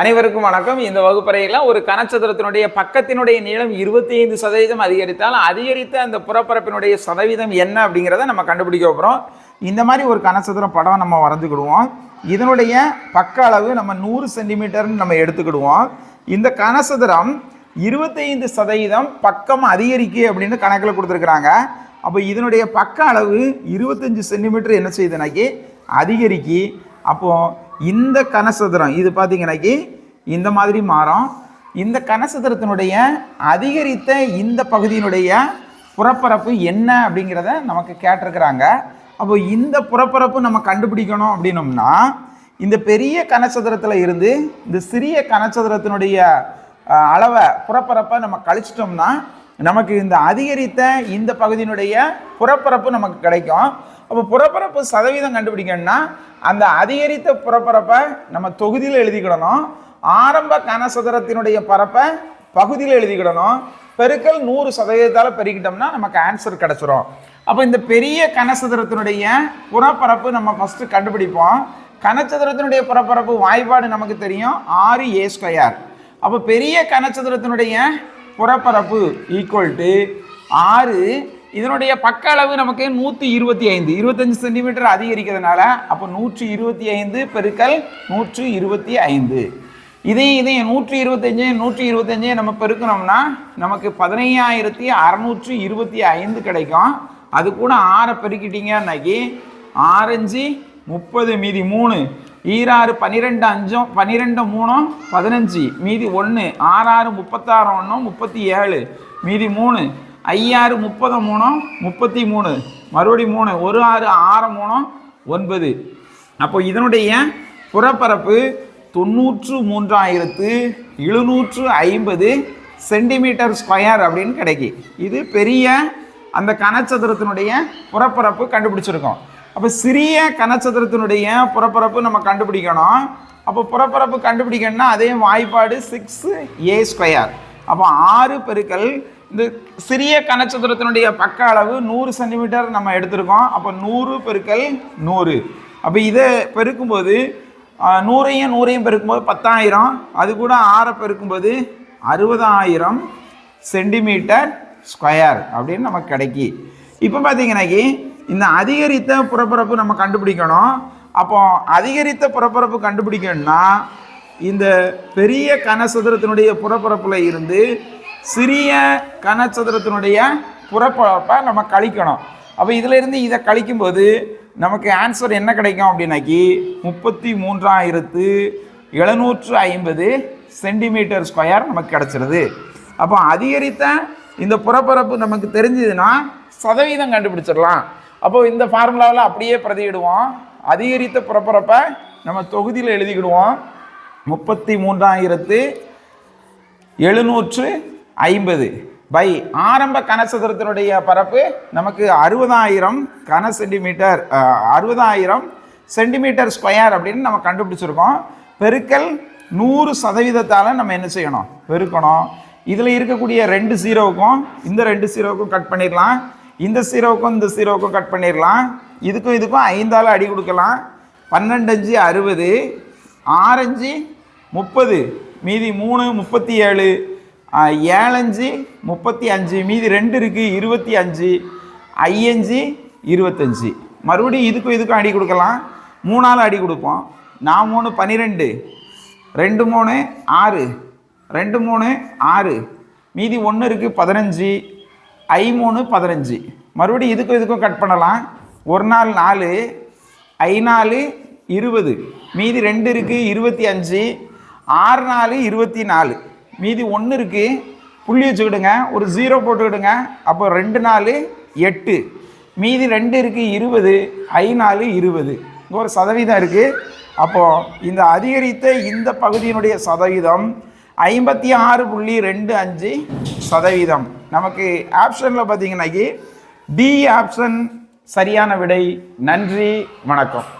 அனைவருக்கும் வணக்கம். இந்த வகுப்பறையில் ஒரு கனச்சதுரத்தினுடைய பக்கத்தினுடைய நீளம் இருபத்தி ஐந்து சதவீதம் அதிகரித்தால் அதிகரித்த அந்த புறப்பரப்பினுடைய சதவீதம் என்ன அப்படிங்கிறத நம்ம கண்டுபிடிக்க போகிறோம் இந்த மாதிரி ஒரு கனச்சதுரம் படம் நம்ம வரைஞ்சிக்கிடுவோம். இதனுடைய பக்க அளவு நம்ம நூறு சென்டிமீட்டர்னு நம்ம எடுத்துக்கிடுவோம். இந்த கனசதுரம் இருபத்தைந்து சதவீதம் பக்கம் அதிகரிக்கு அப்படின்னு கணக்கில் கொடுத்துருக்குறாங்க. அப்போ இதனுடைய பக்க அளவு இருபத்தஞ்சி சென்டிமீட்டர் என்ன செய்யுதுனாக்கி? அதிகரிக்கி. அப்போது இந்த கனசதுரம் இது பார்த்தீங்கன்னாக்கி இந்த மாதிரி மாறும். இந்த கனசதுரத்தினுடைய அதிகரித்த இந்த பகுதியினுடைய புறப்பரப்பு என்ன அப்படிங்கிறத நமக்கு கேட்டிருக்கிறாங்க. அப்போ இந்த புறப்பரப்பு நம்ம கண்டுபிடிக்கணும் அப்படின்னோம்னா இந்த பெரிய கனச்சதுரத்தில் இருந்து இந்த சிறிய கனச்சதுரத்தினுடைய அளவை புறப்பரப்பை நம்ம கழிச்சிட்டோம்னா நமக்கு இந்த அதிகரித்த இந்த பகுதியினுடைய புறப்பரப்பு நமக்கு கிடைக்கும். அப்போ புறப்பரப்பு சதவீதம் கண்டுபிடிக்கணும்னா அந்த அதிகரித்த புறப்பரப்பை நம்ம தொகுதியில் எழுதிக்கிடணும். ஆரம்ப கனசதுரத்தினுடைய பரப்பை பகுதியில் எழுதிக்கிடணும். பெருக்கல் நூறு சதவீதத்தால் பெருக்கிட்டோம்னா நமக்கு ஆன்சர் கிடச்சிரும். அப்போ இந்த பெரிய கனசதுரத்தினுடைய புறப்பரப்பு நம்ம ஃபஸ்ட்டு கண்டுபிடிப்போம். கனச்சதுரத்தினுடைய புறப்பரப்பு வாய்ப்பாடு நமக்கு தெரியும். ஆறு ஏ ஸ்கொயர் அப்போ பெரிய கனச்சதுரத்தினுடைய புறப்பரப்பு ஈக்குவல் டு ஆறு இதனுடைய பக்க அளவு நமக்கு நூற்றி இருபத்தி ஐந்து. இருபத்தஞ்சு சென்டிமீட்டர் அதிகரிக்கிறதுனால அப்போ நூற்றி இருபத்தி ஐந்து பெருக்கல் நூற்றி இருபத்தி ஐந்து. இதையும் இதையும் நூற்றி இருபத்தஞ்சு நூற்றி இருபத்தஞ்சு நம்ம பெருக்கணும்னா நமக்கு பதினையாயிரத்தி அறநூற்றி இருபத்தி ஐந்து கிடைக்கும். அது கூட ஆறை பெருக்கிட்டீங்கன்னாக்கி ஆரஞ்சு முப்பது மீதி மூணு. ஈராறு பன்னிரெண்டு அஞ்சும் பன்னிரெண்டு மூணும் பதினஞ்சு. மீதி ஒன்று ஆறாறு முப்பத்தாறு ஒன்றும் முப்பத்தி ஏழு. மீதி மூணு. ஐயாறு முப்பது மூணம் முப்பத்தி மூணு. மறுபடி மூணு. ஒரு ஆறு ஆறு மூணம் ஒன்பது. அப்போ இதனுடைய புறப்பரப்பு தொண்ணூற்று மூன்றாயிரத்து எழுநூற்று ஐம்பது சென்டிமீட்டர் ஸ்கொயர் அப்படின்னு கிடைக்கி. இது பெரிய அந்த கனச்சதுரத்தினுடைய புறப்பரப்பு கண்டுபிடிச்சிருக்கோம். அப்போ சிறிய கனச்சதுரத்தினுடைய புறப்பரப்பு நம்ம கண்டுபிடிக்கணும். அப்போ புறப்பரப்பு கண்டுபிடிக்கணும்னா அதே வாய்ப்பாடு சிக்ஸ் ஏ ஸ்கொயர் அப்போ ஆறு பெருக்கல் இந்த சிறிய கனச்சதுரத்தினுடைய பக்க அளவு நூறு சென்டிமீட்டர் நம்ம எடுத்திருக்கோம். அப்போ நூறு பெருக்கல் நூறு. அப்போ இதை பெருக்கும்போது நூறையும் நூறையும் பெருக்கும்போது பத்தாயிரம். அது கூட ஆறை பெருக்கும்போது அறுபதாயிரம் சென்டிமீட்டர் ஸ்கொயர் அப்படின்னு நமக்கு கிடைக்கி. இப்போ பார்த்தீங்கன்னாக்கி இந்த அதிகரித்த புறப்பரப்பு நம்ம கண்டுபிடிக்கணும். அப்போ அதிகரித்த புறப்பரப்பு கண்டுபிடிக்கணும்னா இந்த பெரிய கனசதுரத்தினுடைய புறப்பரப்பில் இருந்து சிறிய கனச்சதுரத்தினுடைய புறப்பரப்பை நம்ம கழிக்கணும். அப்போ இதிலிருந்து இதை கழிக்கும்போது நமக்கு ஆன்சர் என்ன கிடைக்கும் அப்படின்னாக்கி முப்பத்தி மூன்றாயிரத்து எழுநூற்று ஐம்பது சென்டிமீட்டர் ஸ்கொயர் நமக்கு கிடச்சிருது. அப்போ அதிகரித்த இந்த புறப்பரப்பு நமக்கு தெரிஞ்சதுன்னா சதவீதம் கண்டுபிடிச்சிடலாம். அப்போது இந்த ஃபார்முலாவில் அப்படியே பிரதியிடுவோம். அதிகரித்த புறப்பரப்பை நம்ம தொகுதியில் எழுதிக்கிடுவோம். முப்பத்தி மூன்றாயிரத்து எழுநூற்று ஐம்பது. பை ஆரம்ப கனசதுரத்தினுடைய பரப்பு நமக்கு அறுபதாயிரம் கன சென்டிமீட்டர் அறுபதாயிரம் சென்டிமீட்டர் ஸ்கொயர் அப்படின்னு நம்ம கண்டுபிடிச்சிருக்கோம். பெருக்கல் நூறு சதவீதத்தால் நம்ம என்ன செய்யணும்? பெருக்கணும். இதில் இருக்கக்கூடிய ரெண்டு ஜீரோவுக்கும் இந்த ரெண்டு ஜீரோவுக்கும் கட் பண்ணிடலாம். இந்த ஜீரோவுக்கும் இந்த ஜீரோவுக்கும் கட் பண்ணிடலாம். இதுக்கும் இதுக்கும் ஐந்தால் அடி கொடுக்கலாம். பன்னெண்டு அஞ்சு அறுபது. ஆரஞ்சு முப்பது. மீதி மூணு முப்பத்தி ஏழு. ஏழஞ்சு முப்பத்தி அஞ்சு மீதி ரெண்டு இருக்குது இருபத்தி அஞ்சு ஐயஞ்சு இருபத்தஞ்சி. மறுபடியும் இதுக்கும் இதுக்கும் அடி கொடுக்கலாம். மூணால் அடி கொடுப்போம். நான் மூணு பன்னிரெண்டு ரெண்டு மூணு ஆறு. ரெண்டு மூணு ஆறு. மீதி ஒன்று இருக்குது பதினஞ்சு. ஐ மூணு பதினஞ்சு. மறுபடியும் இதுக்கும் இதுக்கும் கட் பண்ணலாம். ஒரு நாள் நாலு ஐ நாலு இருபது. மீதி ரெண்டு இருக்குது இருபத்தி அஞ்சு ஆறு நாலு இருபத்தி நாலு. மீதி ஒன்று இருக்குது புள்ளி வச்சுக்கிடுங்க. ஒரு ஜீரோ போட்டுக்கிடுங்க. அப்போ ரெண்டு நாலு எட்டு. மீதி ரெண்டு இருக்குது இருபது. ஐ நாலு இருபது. இங்கே ஒரு சதவீதம் இருக்குது அப்போது இந்த அதிகரித்த இந்த பகுதியினுடைய சதவீதம் ஐம்பத்தி ஆறு புள்ளி ரெண்டு அஞ்சு சதவீதம். நமக்கு ஆப்ஷனில் பார்த்தீங்கன்னாக்கி டி ஆப்ஷன் சரியான விடை. நன்றி. வணக்கம்.